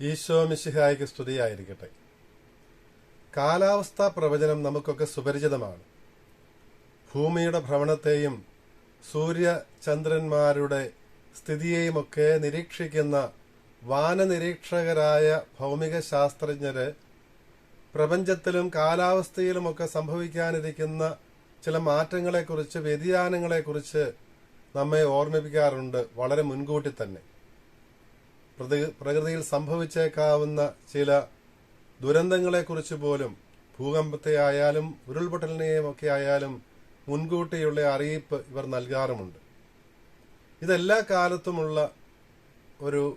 ഈശോ മിശിഹായ്ക്ക് സ്തുതിയായിരിക്കട്ടെ. കാലാവസ്ഥാ പ്രവചനം നമുക്കൊക്കെ സുപരിചിതമാണ്. ഭൂമിയുടെ ഭ്രമണത്തെയും സൂര്യ ചന്ദ്രന്മാരുടെ സ്ഥിതിയെയുമൊക്കെ നിരീക്ഷിക്കുന്ന വാനനിരീക്ഷകരായ ഭൗമിക ശാസ്ത്രജ്ഞര് പ്രപഞ്ചത്തിലും കാലാവസ്ഥയിലുമൊക്കെ സംഭവിക്കാനിരിക്കുന്ന ചില മാറ്റങ്ങളെക്കുറിച്ച് വ്യതിയാനങ്ങളെക്കുറിച്ച് നമ്മെ ഓർമ്മിപ്പിക്കാറുണ്ട് വളരെ മുൻകൂട്ടി തന്നെ. പ്രകൃതിയിൽ സംഭവിച്ചേക്കാവുന്ന ചില ദുരന്തങ്ങളെക്കുറിച്ച് പോലും ഭൂകമ്പത്തെ ആയാലും ഉരുൾപൊട്ടലിനെയും ഒക്കെ ആയാലും മുൻകൂട്ടിയുള്ള അറിയിപ്പ് ഇവർ നൽകാറുമുണ്ട്. ഇതെല്ലാ കാലത്തുമുള്ള ഒരു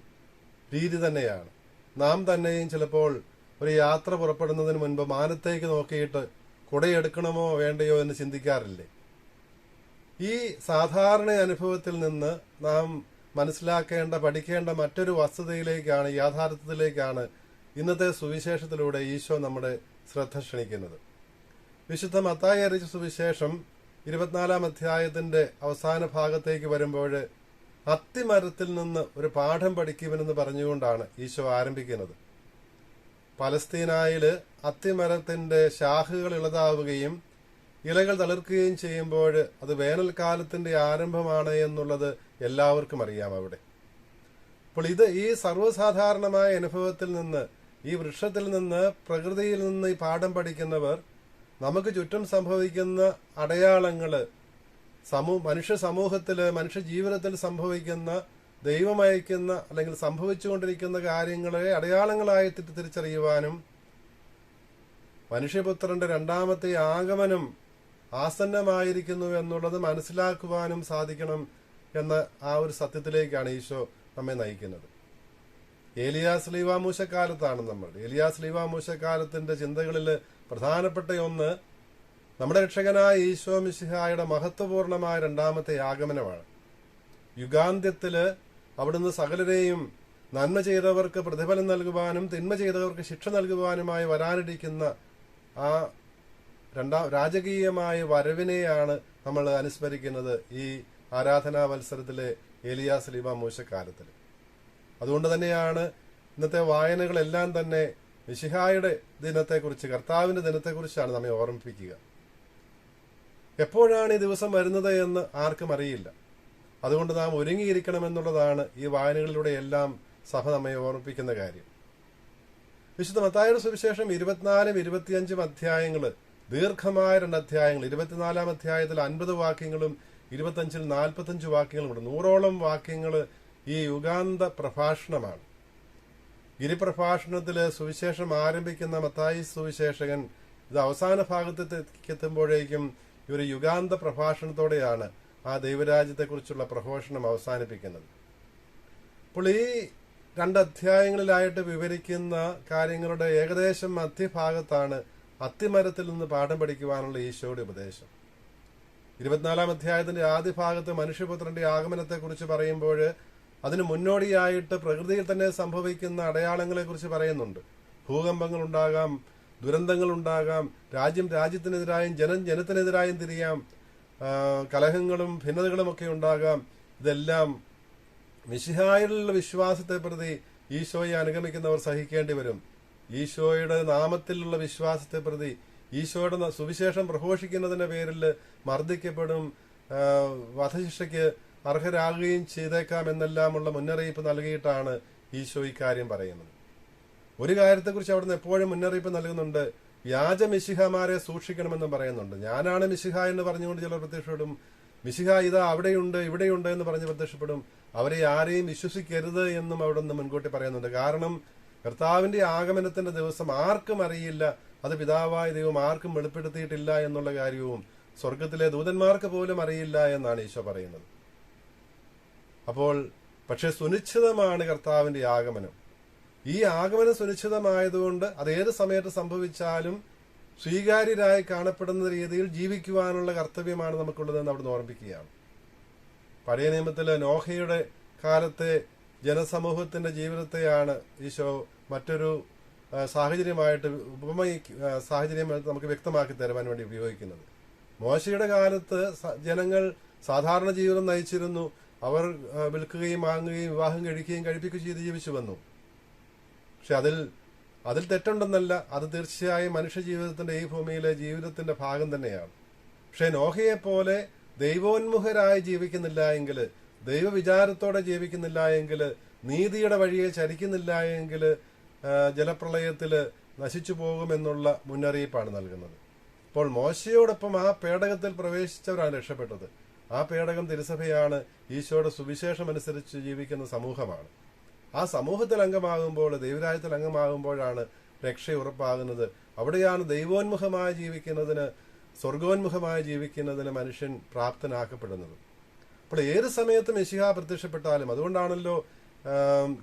രീതി തന്നെയാണ്. നാം തന്നെയും ചിലപ്പോൾ ഒരു യാത്ര പുറപ്പെടുന്നതിന് മുൻപ് മാനത്തേക്ക് നോക്കിയിട്ട് കുടയെടുക്കണമോ വേണ്ടയോ എന്ന് ചിന്തിക്കാറില്ലേ? ഈ സാധാരണ അനുഭവത്തിൽ നിന്ന് നാം മനസ്സിലാക്കേണ്ട പഠിക്കേണ്ട മറ്റൊരു വസ്തുതയിലേക്കാണ് യാഥാർത്ഥ്യത്തിലേക്കാണ് ഇന്നത്തെ സുവിശേഷത്തിലൂടെ ഈശോ നമ്മുടെ ശ്രദ്ധ ക്ഷണിക്കുന്നത്. വിശുദ്ധ മത്തായി അറിയിച്ച സുവിശേഷം ഇരുപത്തിനാലാം അധ്യായത്തിന്റെ അവസാന ഭാഗത്തേക്ക് വരുമ്പോൾ അത്തിമരത്തിൽ നിന്ന് ഒരു പാഠം പഠിക്കുമെന്ന് പറഞ്ഞുകൊണ്ടാണ് ഈശോ ആരംഭിക്കുന്നത്. പലസ്തീനായിൽ അത്തിമരത്തിന്റെ ശാഖകൾ ഇളതാവുകയും ഇലകൾ തളിർക്കുകയും ചെയ്യുമ്പോൾ അത് വേനൽക്കാലത്തിന്റെ ആരംഭമാണ് എന്നുള്ളത് എല്ലാവർക്കും അറിയാം അവിടെ. അപ്പോൾ ഇത് ഈ സർവസാധാരണമായ അനുഭവത്തിൽ നിന്ന് ഈ വൃക്ഷത്തിൽ നിന്ന് പ്രകൃതിയിൽ നിന്ന് ഈ പാഠം പഠിക്കുന്നവർ നമുക്ക് ചുറ്റും സംഭവിക്കുന്ന അടയാളങ്ങൾ സമൂ മനുഷ്യ സമൂഹത്തിൽ മനുഷ്യ ജീവിതത്തിൽ സംഭവിക്കുന്ന ദൈവമയക്കുന്ന അല്ലെങ്കിൽ സംഭവിച്ചുകൊണ്ടിരിക്കുന്ന കാര്യങ്ങളെ അടയാളങ്ങളായി തിരിച്ചറിയുവാനും മനുഷ്യപുത്രന്റെ രണ്ടാമത്തെ ആഗമനം ആസന്നമായിരിക്കുന്നു എന്നുള്ളത് മനസ്സിലാക്കുവാനും സാധിക്കണം. എന്ന ആ ഒരു സത്യത്തിലേക്കാണ് ഈശോ നമ്മെ നയിക്കുന്നത്. ഏലിയാസ് ലീവാമൂശക്കാലത്താണ് നമ്മൾ. ഏലിയാസ് ലീവാമൂശക്കാലത്തിന്റെ ചിന്തകളിൽ പ്രധാനപ്പെട്ട ഒന്ന് നമ്മുടെ രക്ഷകനായ ഈശോ മിശിഹായുടെ മഹത്വപൂർണമായ രണ്ടാമത്തെ ആഗമനമാണ്. യുഗാന്ത്യത്തിൽ അവിടുന്ന് സകലരെയും നന്മ ചെയ്തവർക്ക് പ്രതിഫലം നൽകുവാനും തിന്മ ചെയ്തവർക്ക് ശിക്ഷ നൽകുവാനുമായി വരാനിരിക്കുന്ന ആ രണ്ടാം രാജകീയമായ വരവിനെയാണ് നമ്മൾ അനുസ്മരിക്കുന്നത് ഈ ആരാധനാ മത്സരത്തിലെ ഏലിയാസ് ലീബ മൂശക്കാലത്തിൽ അതുകൊണ്ട് തന്നെയാണ് ഇന്നത്തെ വായനകളെല്ലാം തന്നെ മിഷിഹായുടെ ദിനത്തെക്കുറിച്ച് കർത്താവിന്റെ ദിനത്തെക്കുറിച്ചാണ് നമ്മെ ഓർമ്മിപ്പിക്കുക. എപ്പോഴാണ് ഈ ദിവസം വരുന്നത് എന്ന് ആർക്കും അറിയില്ല. അതുകൊണ്ട് നാം ഒരുങ്ങിയിരിക്കണമെന്നുള്ളതാണ് ഈ വായനകളിലൂടെ എല്ലാം സഭ നമ്മെ ഓർമ്മിപ്പിക്കുന്ന കാര്യം. വിശുദ്ധ മത്തായുടെ സുവിശേഷം ഇരുപത്തിനാലും ഇരുപത്തിയഞ്ചും അധ്യായങ്ങൾ ദീർഘമായ രണ്ട് അധ്യായങ്ങൾ ഇരുപത്തിനാലാം അധ്യായത്തിൽ അൻപത് വാക്യങ്ങളും ഇരുപത്തഞ്ചിൽ നാൽപ്പത്തഞ്ച് വാക്യങ്ങളുണ്ട് നൂറോളം വാക്യങ്ങൾ ഈ യുഗാന്ത പ്രഭാഷണമാണ്. ഗിരിപ്രഭാഷണത്തിൽ സുവിശേഷം ആരംഭിക്കുന്ന മത്തായി സുവിശേഷകൻ ഇത് അവസാന ഈ ഒരു യുഗാന്ത പ്രഭാഷണത്തോടെയാണ് ആ ദൈവരാജ്യത്തെക്കുറിച്ചുള്ള പ്രഘോഷണം അവസാനിപ്പിക്കുന്നത്. അപ്പോൾ ഈ രണ്ട് അധ്യായങ്ങളിലായിട്ട് വിവരിക്കുന്ന കാര്യങ്ങളുടെ ഏകദേശം മധ്യഭാഗത്താണ് അത്തിമരത്തിൽ നിന്ന് പാഠം പഠിക്കുവാനുള്ള ഈശോയുടെ ഉപദേശം. ഇരുപത്തിനാലാം അധ്യായത്തിന്റെ ആദ്യ ഭാഗത്ത് മനുഷ്യപുത്രന്റെ ആഗമനത്തെക്കുറിച്ച് പറയുമ്പോൾ അതിന് മുന്നോടിയായിട്ട് പ്രകൃതിയിൽ തന്നെ സംഭവിക്കുന്ന അടയാളങ്ങളെ കുറിച്ച് പറയുന്നുണ്ട്. ഭൂകമ്പങ്ങൾ ഉണ്ടാകാം ദുരന്തങ്ങൾ ഉണ്ടാകാം രാജ്യം രാജ്യത്തിനെതിരായും ജനം ജനത്തിനെതിരായും തിരിയാം കലഹങ്ങളും ഭിന്നതകളും ഒക്കെ ഉണ്ടാകാം. ഇതെല്ലാം മിശിഹായിലുള്ള വിശ്വാസത്തെ പ്രതി ഈശോയെ അനുഗമിക്കുന്നവർ സഹിക്കേണ്ടി വരും. ഈശോയുടെ നാമത്തിലുള്ള വിശ്വാസത്തെ പ്രതി ഈശോയുടെ സുവിശേഷം പ്രഘോഷിക്കുന്നതിന്റെ പേരിൽ മർദ്ദിക്കപ്പെടും വധശിക്ഷയ്ക്ക് അർഹരാകുകയും ചെയ്തേക്കാം എന്നെല്ലാമുള്ള മുന്നറിയിപ്പ് നൽകിയിട്ടാണ് ഈശോ ഇക്കാര്യം പറയുന്നത്. ഒരു കാര്യത്തെക്കുറിച്ച് അവിടുന്ന് എപ്പോഴും മുന്നറിയിപ്പ് നൽകുന്നുണ്ട്. വ്യാജ മിശിഹമാരെ സൂക്ഷിക്കണമെന്നും പറയുന്നുണ്ട്. ഞാനാണ് മിശിഹ എന്ന് പറഞ്ഞുകൊണ്ട് ചിലർ പ്രത്യക്ഷപ്പെടും. മിശിഹ ഇതാ അവിടെയുണ്ട് ഇവിടെയുണ്ട് എന്ന് പറഞ്ഞ് പ്രത്യക്ഷപ്പെടും. അവരെ ആരെയും വിശ്വസിക്കരുത് എന്നും അവിടെ നിന്ന് മുൻകൂട്ടി പറയുന്നുണ്ട്. കാരണം കർത്താവിന്റെ ആഗമനത്തിന്റെ ദിവസം ആർക്കും അറിയില്ല. അത് പിതാവായ ദൈവം ആർക്കും വെളിപ്പെടുത്തിയിട്ടില്ല എന്നുള്ള കാര്യവും സ്വർഗത്തിലെ ദൂതന്മാർക്ക് പോലും അറിയില്ല എന്നാണ് ഈശോ പറയുന്നത്. അപ്പോൾ പക്ഷെ സുനിശ്ചിതമാണ് കർത്താവിന്റെ ആഗമനം. ഈ ആഗമനം സുനിശ്ചിതമായതുകൊണ്ട് അത് ഏത് സമയത്ത് സംഭവിച്ചാലും സ്വീകാര്യരായി കാണപ്പെടുന്ന രീതിയിൽ ജീവിക്കുവാനുള്ള കർത്തവ്യമാണ് നമുക്കുള്ളതെന്ന് അവിടുന്ന് ഓർമ്മിക്കുകയാണ് പഴയ നിയമത്തിലെ നോഹയുടെ കാലത്തെ ജനസമൂഹത്തിന്റെ ജീവിതത്തെയാണ് ഈശോ മറ്റൊരു സാഹചര്യമായിട്ട് ഉപമ സാഹചര്യമായിട്ട് നമുക്ക് വ്യക്തമാക്കി തരുവാൻ വേണ്ടി ഉപയോഗിക്കുന്നത്. മോശയുടെ കാലത്ത് ജനങ്ങൾ സാധാരണ ജീവിതം നയിച്ചിരുന്നു. അവർ വിൽക്കുകയും വാങ്ങുകയും വിവാഹം കഴിക്കുകയും കഴിപ്പിക്കുകയും ചെയ്ത് ജീവിച്ചു വന്നു. പക്ഷെ അതിൽ അതിൽ തെറ്റുണ്ടെന്നല്ല അത് തീർച്ചയായും മനുഷ്യ ജീവിതത്തിന്റെ ഈ ഭൂമിയിലെ ജീവിതത്തിന്റെ ഭാഗം തന്നെയാണ്. പക്ഷെ നോഹയെ പോലെ ദൈവോന്മുഖരായി ജീവിക്കുന്നില്ല എങ്കിൽ ദൈവവിചാരത്തോടെ ജീവിക്കുന്നില്ല എങ്കിൽ നീതിയുടെ വഴിയെ ചരിക്കുന്നില്ല എങ്കിൽ ജലപ്രളയത്തിൽ നശിച്ചു പോകുമെന്നുള്ള മുന്നറിയിപ്പാണ് നൽകുന്നത്. അപ്പോൾ മോശയോടൊപ്പം ആ പേടകത്തിൽ പ്രവേശിച്ചവരാണ് രക്ഷപ്പെട്ടത്. ആ പേടകം തിരുസഭയാണ് ഈശോയുടെ സുവിശേഷം അനുസരിച്ച് ജീവിക്കുന്ന സമൂഹമാണ്. ആ സമൂഹത്തിൽ അംഗമാകുമ്പോൾ ദൈവരാജ്യത്തിൽ അംഗമാകുമ്പോഴാണ് രക്ഷ ഉറപ്പാകുന്നത്. അവിടെയാണ് ദൈവോന്മുഖമായി ജീവിക്കുന്നതിന് സ്വർഗോന്മുഖമായി ജീവിക്കുന്നതിന് മനുഷ്യൻ പ്രാപ്തനാക്കപ്പെടുന്നത്. അപ്പോൾ ഏത് സമയത്തും യശിഹ പ്രത്യക്ഷപ്പെട്ടാലും അതുകൊണ്ടാണല്ലോ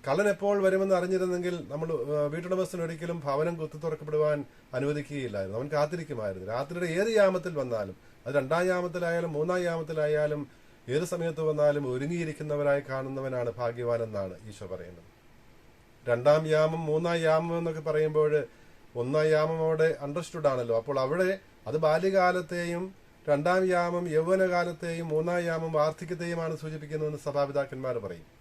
കള്ളൻ എപ്പോൾ വരുമെന്ന് അറിഞ്ഞിരുന്നെങ്കിൽ നമ്മൾ വീട്ടുടമസ്ഥന് ഒരിക്കലും ഭവനം കുത്തി തുറക്കപ്പെടുവാൻ അനുവദിക്കുകയില്ലായിരുന്നു. അവൻ കാത്തിരിക്കുമായിരുന്നു. രാത്രിയുടെ ഏത് യാമത്തിൽ വന്നാലും അത് രണ്ടാം യാമത്തിലായാലും മൂന്നാം യാമത്തിലായാലും ഏത് സമയത്ത് വന്നാലും ഒരുങ്ങിയിരിക്കുന്നവരായി കാണുന്നവനാണ് ഭാഗ്യവാൻ എന്നാണ് ഈശോ പറയുന്നത്. രണ്ടാം യാമം മൂന്നാം യാമം എന്നൊക്കെ പറയുമ്പോൾ ഒന്നാം യാമം അവിടെ അണ്ടർസ്റ്റുഡ് ആണല്ലോ. അപ്പോൾ അവിടെ അത് ബാല്യകാലത്തെയും രണ്ടാം യാമം യൗവനകാലത്തെയും മൂന്നാം യാമം വാർദ്ധക്യത്തെയുമാണ് സൂചിപ്പിക്കുന്നതെന്ന് സഭാപിതാക്കന്മാർ പറയും.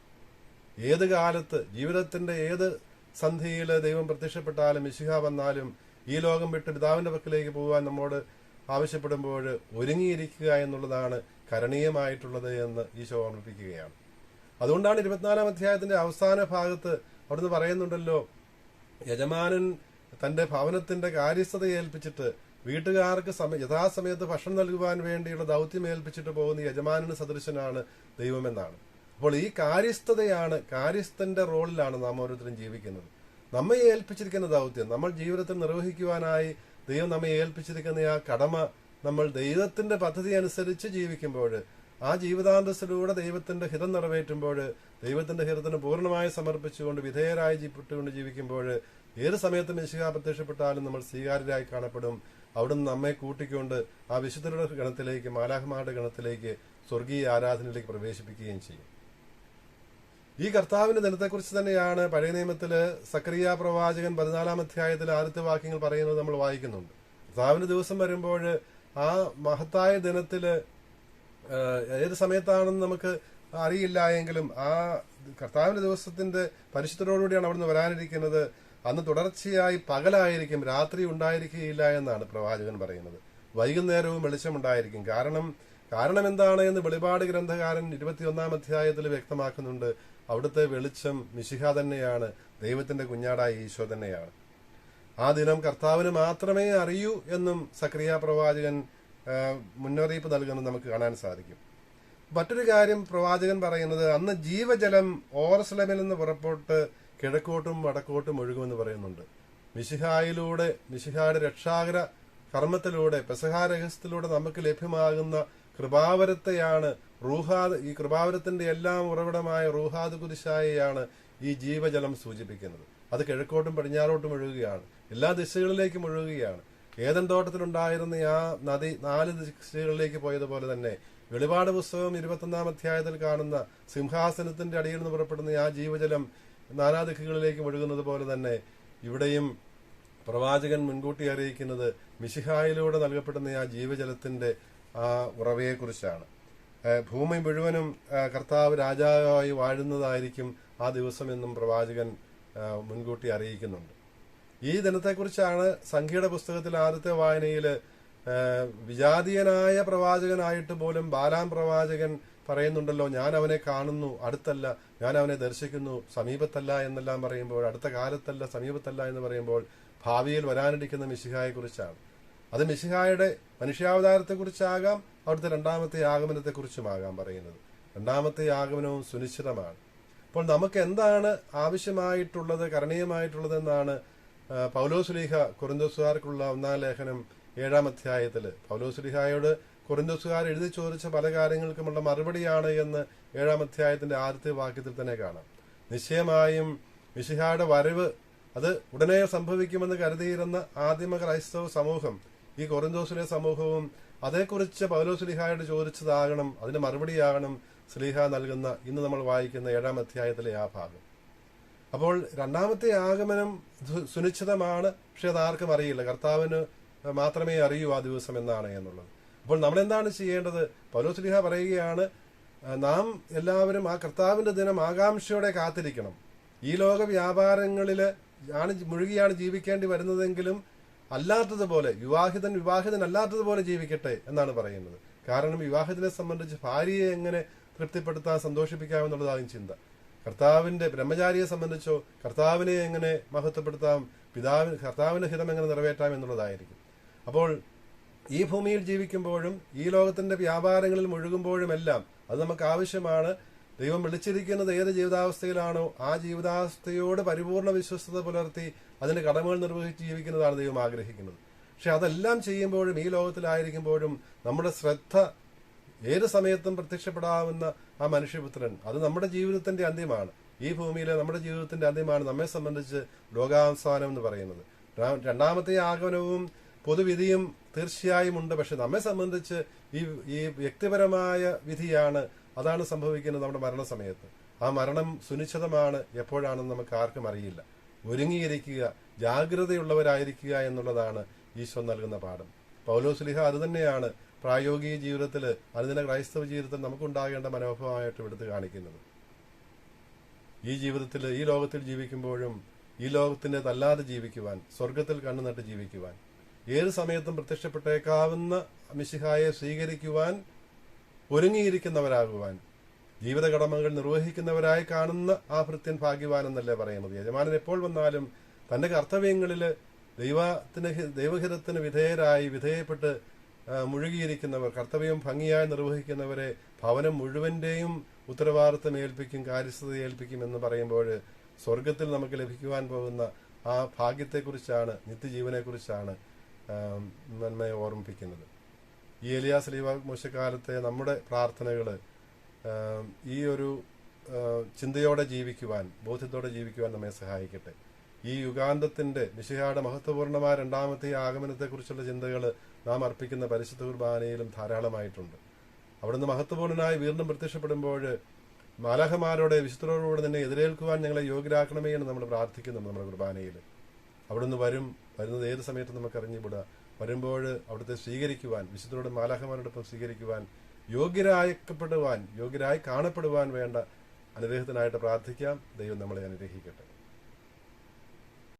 ഏത് കാലത്ത് ജീവിതത്തിന്റെ ഏത് സന്ധിയിൽ ദൈവം പ്രത്യക്ഷപ്പെട്ടാലും മിശിഹ വന്നാലും ഈ ലോകം വിട്ട് പിതാവിന്റെ പക്കലേക്ക് പോകാൻ നമ്മോട് ആവശ്യപ്പെടുമ്പോൾ ഒരുങ്ങിയിരിക്കുക എന്നുള്ളതാണ് കരണീയമായിട്ടുള്ളത് എന്ന് ഈശോ ഓർമ്മിപ്പിക്കുകയാണ്. അതുകൊണ്ടാണ് ഇരുപത്തിനാലാം അധ്യായത്തിന്റെ അവസാന ഭാഗത്ത് അവിടുന്ന് പറയുന്നുണ്ടല്ലോ യജമാനൻ തന്റെ ഭവനത്തിന്റെ കാര്യസ്ഥത ഏൽപ്പിച്ചിട്ട് വീട്ടുകാർക്ക് സമയ യഥാസമയത്ത് ഭക്ഷണം നൽകുവാൻ വേണ്ടിയുള്ള ദൗത്യം ഏൽപ്പിച്ചിട്ട് പോകുന്ന യജമാനന് സദൃശനാണ് ദൈവമെന്നാണ്. അപ്പോൾ ഈ കാര്യസ്ഥതയാണ് കാര്യസ്ഥന്റെ റോളിലാണ് നാം ഓരോരുത്തരും ജീവിക്കുന്നത്. നമ്മെ ഏൽപ്പിച്ചിരിക്കുന്ന ദൗത്യം നമ്മൾ ജീവിതത്തിൽ നിർവഹിക്കുവാനായി ദൈവം നമ്മെ ഏൽപ്പിച്ചിരിക്കുന്ന ആ കടമ നമ്മൾ ദൈവത്തിന്റെ പദ്ധതി അനുസരിച്ച് ജീവിക്കുമ്പോൾ ആ ജീവിതാന്തസ്സിലൂടെ ദൈവത്തിന്റെ ഹിതം നിറവേറ്റുമ്പോൾ ദൈവത്തിന്റെ ഹിതത്തിന് പൂർണമായി സമർപ്പിച്ചുകൊണ്ട് വിധേയരായി ജീവിട്ടുകൊണ്ട് ജീവിക്കുമ്പോൾ ഏത് സമയത്തും മിശിക പ്രത്യക്ഷപ്പെട്ടാലും നമ്മൾ സ്വീകാര്യരായി കാണപ്പെടും. അവിടുന്ന് നമ്മെ കൂട്ടിക്കൊണ്ട് ആ വിശുദ്ധരുടെ ഗണത്തിലേക്ക് മാലാഹമാരുടെ ഗണത്തിലേക്ക് സ്വർഗീയ ആരാധനയിലേക്ക് പ്രവേശിപ്പിക്കുകയും ചെയ്യും. ഈ കർത്താവിന്റെ ദിനത്തെക്കുറിച്ച് തന്നെയാണ് പഴയ നിയമത്തിൽ സക്രിയ പ്രവാചകൻ പതിനാലാം അധ്യായത്തിൽ ആദ്യത്തെ വാക്യങ്ങൾ പറയുന്നത് നമ്മൾ വായിക്കുന്നുണ്ട്. കർത്താവിന്റെ ദിവസം വരുമ്പോൾ ആ മഹത്തായ ദിനത്തിൽ ഏത് സമയത്താണെന്ന് നമുക്ക് അറിയില്ല എങ്കിലും ആ കർത്താവിന്റെ ദിവസത്തിന്റെ പരിശുദ്ധരോടുകൂടിയാണ് അവിടുന്ന് വരാനിരിക്കുന്നത്. അന്ന് തുടർച്ചയായി പകലായിരിക്കും രാത്രി ഉണ്ടായിരിക്കുകയില്ല എന്നാണ് പ്രവാചകൻ പറയുന്നത്. വൈകുന്നേരവും വെളിച്ചമുണ്ടായിരിക്കും. കാരണം കാരണം എന്താണ് എന്ന് വെളിപാട് ഗ്രന്ഥകാരൻ ഇരുപത്തിയൊന്നാം അധ്യായത്തിൽ വ്യക്തമാക്കുന്നുണ്ട്. അവിടുത്തെ വെളിച്ചം മിശിഹ തന്നെയാണ് ദൈവത്തിന്റെ കുഞ്ഞാടായ ഈശോ തന്നെയാണ്. ആ ദിനം കർത്താവിന് മാത്രമേ അറിയൂ എന്നും സക്രിയ പ്രവാചകൻ മുന്നറിയിപ്പ് നൽകുന്നത് നമുക്ക് കാണാൻ സാധിക്കും. മറ്റൊരു കാര്യം പ്രവാചകൻ പറയുന്നത് അന്ന് ജീവജലം ഓറസ്ലമിൽ നിന്ന് പുറപ്പെട്ട് കിഴക്കോട്ടും വടക്കോട്ടും ഒഴുകുമെന്ന് പറയുന്നുണ്ട്. മിശിഹായിലൂടെ മിശിഹായുടെ രക്ഷാകര കർമ്മത്തിലൂടെ പെസഹാരഹസ്യത്തിലൂടെ നമുക്ക് ലഭ്യമാകുന്ന കൃപാവരത്തെയാണ് റൂഹാദ് ഈ കൃപാവരത്തിന്റെ എല്ലാം ഉറവിടമായ റൂഹാദ് കുരിശായയാണ് ഈ ജീവജലം സൂചിപ്പിക്കുന്നത്. അത് കിഴക്കോട്ടും പടിഞ്ഞാറോട്ടും ഒഴുകുകയാണ്. എല്ലാ ദിശകളിലേക്കും ഒഴുകുകയാണ്. ഏതൻ തോട്ടത്തിലുണ്ടായിരുന്ന ആ നദി നാല് ദിശകളിലേക്ക് പോയതുപോലെ തന്നെ വെളിപാട് പുസ്തകം ഇരുപത്തൊന്നാം അധ്യായത്തിൽ കാണുന്ന സിംഹാസനത്തിന്റെ അടിയിൽ നിന്ന് പുറപ്പെടുന്ന ആ ജീവജലം നാനാദിക്കുകളിലേക്കും ഒഴുകുന്നത് പോലെ തന്നെ ഇവിടെയും പ്രവാചകൻ മുൻകൂട്ടി അറിയിക്കുന്നത് മിശിഹായിലൂടെ നൽകപ്പെടുന്ന ആ ജീവജലത്തിന്റെ ആ ഉറവയെക്കുറിച്ചാണ്. ഭൂമി മുഴുവനും കർത്താവ് രാജാവായി വാഴുന്നതായിരിക്കും ആ ദിവസം എന്നും പ്രവാചകൻ മുൻകൂട്ടി അറിയിക്കുന്നുണ്ട്. ഈ ദിനത്തെക്കുറിച്ചാണ് സംഖ്യയുടെ പുസ്തകത്തിൽ ആദ്യത്തെ വായനയിൽ വിജാതീയനായ പ്രവാചകനായിട്ട് പോലും ബാലാം പ്രവാചകൻ പറയുന്നുണ്ടല്ലോ ഞാൻ അവനെ കാണുന്നു അടുത്തല്ല ഞാൻ അവനെ ദർശിക്കുന്നു സമീപത്തല്ല എന്നെല്ലാം പറയുമ്പോൾ അടുത്ത കാലത്തല്ല സമീപത്തല്ല എന്ന് പറയുമ്പോൾ ഭാവിയിൽ വരാനിരിക്കുന്ന മിശിഹായെ കുറിച്ചാണ് അത് മിശിഹായുടെ മനുഷ്യാവതാരത്തെക്കുറിച്ചാകാം അവിടുത്തെ രണ്ടാമത്തെ ആഗമനത്തെക്കുറിച്ചുമാകാം പറയുന്നത്. രണ്ടാമത്തെ ആഗമനവും സുനിശ്ചിതമാണ്. അപ്പോൾ നമുക്ക് എന്താണ് ആവശ്യമായിട്ടുള്ളത് കരണീയമായിട്ടുള്ളതെന്നാണ് പൗലോസുലീഹ കൊറിന്തോസുകാർക്കുള്ള ഒന്നാം ലേഖനം ഏഴാം അധ്യായത്തിൽ പൗലോസുലീഹായോട് കൊറിന്തോസുകാർ എഴുതി ചോദിച്ച പല കാര്യങ്ങൾക്കുമുള്ള മറുപടിയാണ് എന്ന് ഏഴാം അധ്യായത്തിന്റെ ആദ്യത്തെ വാക്യത്തിൽ തന്നെ കാണാം. നിശ്ചയമായും മിശിഹായുടെ വരവ് അത് ഉടനെ സംഭവിക്കുമെന്ന് കരുതിയിരുന്ന ആദിമ ക്രൈസ്തവ സമൂഹം ഈ കൊറിന്തോസിലെ സമൂഹവും അതേക്കുറിച്ച് പൗലോസുലിഹായോട് ചോദിച്ചതാകണം അതിന് മറുപടിയാകണം സ്ലീഹ നൽകുന്ന ഇന്ന് നമ്മൾ വായിക്കുന്ന ഏഴാം അധ്യായത്തിലെ ആ ഭാഗം. അപ്പോൾ രണ്ടാമത്തെ ആഗമനം സുനിശ്ചിതമാണ് പക്ഷെ അത് ആർക്കും അറിയില്ല. കർത്താവിന് മാത്രമേ അറിയൂ ആ ദിവസം എന്നാണ് എന്നുള്ളത്. അപ്പോൾ നമ്മൾ എന്താണ് ചെയ്യേണ്ടത് പൗലോസ്ലിഹ പറയുകയാണ് നാം എല്ലാവരും ആ കർത്താവിന്റെ ദിനം ആകാംക്ഷയോടെ കാത്തിരിക്കണം. ഈ ലോക വ്യാപാരങ്ങളിൽ ആണ് മുഴുകിയാണ് ജീവിക്കേണ്ടി വരുന്നതെങ്കിലും അല്ലാത്തതുപോലെ വിവാഹിതൻ വിവാഹിതൻ അല്ലാത്തതുപോലെ ജീവിക്കട്ടെ എന്നാണ് പറയുന്നത്. കാരണം വിവാഹത്തിനെ സംബന്ധിച്ച് ഭാര്യയെ എങ്ങനെ തൃപ്തിപ്പെടുത്താൻ സന്തോഷിപ്പിക്കാമെന്നുള്ളതാകും ചിന്ത. കർത്താവിന്റെ ബ്രഹ്മചാരിയെ സംബന്ധിച്ചോ കർത്താവിനെ എങ്ങനെ മഹത്വപ്പെടുത്താം പിതാവിന് കർത്താവിന്റെ ഹിതം എങ്ങനെ നിറവേറ്റാം എന്നുള്ളതായിരിക്കും. അപ്പോൾ ഈ ഭൂമിയിൽ ജീവിക്കുമ്പോഴും ഈ ലോകത്തിന്റെ വ്യാപാരങ്ങളിൽ മുഴുകുമ്പോഴുമെല്ലാം അത് നമുക്ക് ആവശ്യമാണ് ദൈവം വിളിച്ചിരിക്കുന്നത് ഏത് ജീവിതാവസ്ഥയിലാണോ ആ ജീവിതാവസ്ഥയോട് പരിപൂർണ വിശ്വസ്തത പുലർത്തി അതിന്റെ കടമകൾ നിർവഹിച്ച് ജീവിക്കുന്നതാണ് ദൈവം ആഗ്രഹിക്കുന്നത്. പക്ഷെ അതെല്ലാം ചെയ്യുമ്പോഴും ഈ ലോകത്തിലായിരിക്കുമ്പോഴും നമ്മുടെ ശ്രദ്ധ ഏത് സമയത്തും പ്രത്യക്ഷപ്പെടാവുന്ന ആ മനുഷ്യപുത്രൻ അത് നമ്മുടെ ജീവിതത്തിന്റെ അന്ത്യമാണ്. ഈ ഭൂമിയിലെ നമ്മുടെ ജീവിതത്തിന്റെ അന്ത്യമാണ് നമ്മെ സംബന്ധിച്ച് ലോകാവസാനം എന്ന് പറയുന്നത്. രണ്ടാമത്തെ ആഗമനവും പൊതുവിധിയും തീർച്ചയായും ഉണ്ട്. പക്ഷെ നമ്മെ സംബന്ധിച്ച് ഈ ഈ വ്യക്തിപരമായ വിധിയാണ് അതാണ് സംഭവിക്കുന്നത് നമ്മുടെ മരണസമയത്ത്. ആ മരണം സുനിശ്ചിതമാണ് എപ്പോഴാണെന്ന് നമുക്ക് ആർക്കും അറിയില്ല. ഒരുങ്ങിയിരിക്കുക ജാഗ്രതയുള്ളവരായിരിക്കുക എന്നുള്ളതാണ് ഈശോ നൽകുന്ന പാഠം. പൗലോസ്ലിഹ അത് തന്നെയാണ് പ്രായോഗിക ജീവിതത്തിൽ അനുദിന ക്രൈസ്തവ ജീവിതത്തിൽ നമുക്കുണ്ടാകേണ്ട മനോഭാവമായിട്ട് എടുത്ത് കാണിക്കുന്നത്. ഈ ജീവിതത്തിൽ ഈ ലോകത്തിൽ ജീവിക്കുമ്പോഴും ഈ ലോകത്തിന്റെ തല്ലാതെ ജീവിക്കുവാൻ സ്വർഗത്തിൽ കണ്ണുനട്ട് ജീവിക്കുവാൻ ഏത് സമയത്തും പ്രത്യക്ഷപ്പെട്ടേക്കാവുന്ന മിശിഹായെ സ്വീകരിക്കുവാൻ ഒരുങ്ങിയിരിക്കുന്നവരാകുവാൻ ജീവിത കടമകൾ നിർവഹിക്കുന്നവരായി കാണുന്ന ആ ഭൃത്യൻ ഭാഗ്യവാൻ എന്നല്ലേ പറയുന്നത്. യജമാനൻ എപ്പോൾ വന്നാലും തന്റെ കർത്തവ്യങ്ങളിൽ ദൈവത്തിന് ദൈവഹിതത്തിന് വിധേയരായി വിധേയപ്പെട്ട് മുഴുകിയിരിക്കുന്നവർ കർത്തവ്യം ഭംഗിയായി നിർവഹിക്കുന്നവരെ ഭവനം മുഴുവന്റെയും ഉത്തരവാദിത്തം ഏൽപ്പിക്കും കാര്യസ്ഥത ഏൽപ്പിക്കും എന്ന് പറയുമ്പോൾ സ്വർഗത്തിൽ നമുക്ക് ലഭിക്കുവാൻ പോകുന്ന ആ ഭാഗ്യത്തെക്കുറിച്ചാണ് നിത്യജീവനെക്കുറിച്ചാണ് നന്മയെ ഓർമ്മിപ്പിക്കുന്നത്. ഈ എലിയാ ലീവ മോശക്കാലത്തെ നമ്മുടെ പ്രാർത്ഥനകൾ ഈ ഒരു ചിന്തയോടെ ജീവിക്കുവാൻ ബോധ്യത്തോടെ ജീവിക്കുവാൻ നമ്മെ സഹായിക്കട്ടെ. ഈ യുഗാന്തത്തിന്റെ മിശിഹായുടെ മഹത്വപൂർണമായ രണ്ടാമത്തെ ആഗമനത്തെക്കുറിച്ചുള്ള ചിന്തകൾ നാം അർപ്പിക്കുന്ന പരിശുദ്ധ കുർബാനയിലും ധാരാളമായിട്ടുണ്ട്. അവിടുന്ന് മഹത്വപൂർണനായി വീണ്ടും പ്രത്യക്ഷപ്പെടുമ്പോൾ മാലഹമാരോടെ വിശുദ്ധരോടുകൂടെ തന്നെ എതിരേൽക്കുവാൻ ഞങ്ങളെ യോഗ്യരാക്കണമേ എന്ന് നമ്മൾ പ്രാർത്ഥിക്കുന്നു നമ്മുടെ കുർബാനയിൽ അവിടുന്ന് വരും വരുന്നത് ഏത് സമയത്തും നമുക്ക് അറിഞ്ഞുകൂടാ വരുമ്പോൾ അവിടുത്തെ സ്വീകരിക്കുവാൻ വിശുദ്ധരോട് മാലാഹമാരോടൊപ്പം സ്വീകരിക്കുവാൻ യോഗ്യരായക്കപ്പെടുവാൻ യോഗ്യരായി കാണപ്പെടുവാൻ വേണ്ട അനുഗ്രഹത്തിനായിട്ട് പ്രാർത്ഥിക്കാം. ദൈവം നമ്മളെ അനുഗ്രഹിക്കട്ടെ.